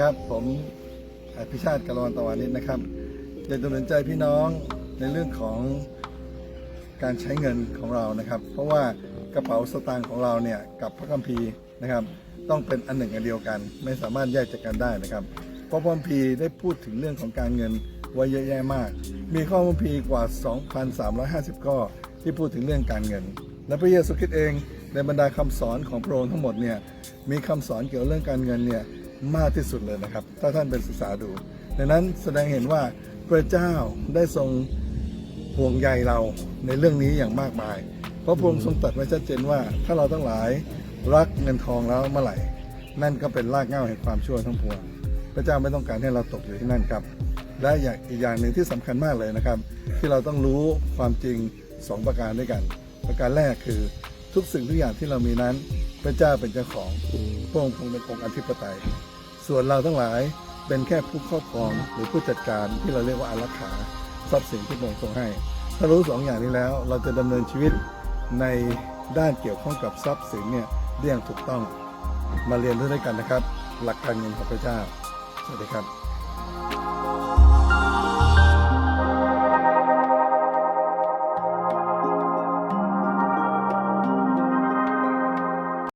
ครับ ผมอภิชาติกะลอนตะวันนิดนะครับอยากจะหนุนใจพี่น้องในเรื่องของการใช้เงินของเรานะครับ เพราะว่ากระเป๋าสตางค์ของเราเนี่ยกับพระคัมภีร์นะครับ ต้องเป็นอันหนึ่งอันเดียวกัน ไม่สามารถแยกจากกันได้นะครับ เพราะพระคัมภีร์ได้พูดถึงเรื่องของการเงินไว้เยอะแยะมาก มีข้อพระคัมภีร์กว่า 2,350 ข้อที่พูดถึงเรื่องการเงิน และพระเยซูคริสต์เองในบรรดาคำสอนของพระองค์ทั้งหมดเนี่ยมีคำสอนเกี่ยวกับเรื่องการเงินเนี่ย มากที่สุดเลยนะครับ ถ้าท่านเป็นศึกษาดูดังนั้นแสดงเห็นว่าพระเจ้าได้ทรงห่วงใยเราในเรื่องนี้อย่างมากมาย เพราะพระองค์ทรงตรัสไว้ชัดเจนว่า ถ้าเราทั้งหลายรักเงินทองแล้วเมื่อไหร่ นั่นก็เป็นรากเหง้าแห่งความชั่วทั้งปวง พระเจ้าไม่ต้องการให้เราตกอยู่ที่นั่นครับ และอย่างอีกอย่างหนึ่งที่สำคัญมากเลยนะครับ ที่เราต้องรู้ความจริงสองประการด้วยกัน ประการแรกคือทุกสิ่งทุกอย่างที่เรามีนั้น พระเจ้าเป็นเจ้าของพระองค์คงเป็นองค์อธิปไตย ส่วนเราทั้งหลายเป็นแค่ผู้ครอบครองหรือผู้จัดการที่เราเรียกว่าอารักขาทรัพย์สินที่พระองค์ทรงให้ ถ้ารู้สองอย่างนี้แล้ว เราจะดำเนินชีวิตในด้านเกี่ยวข้องกับทรัพย์สินเนี่ยได้อย่างถูกต้องมาเรียนรู้ด้วยกันนะครับ หลักการเงินของพระเจ้าสวัสดีครับ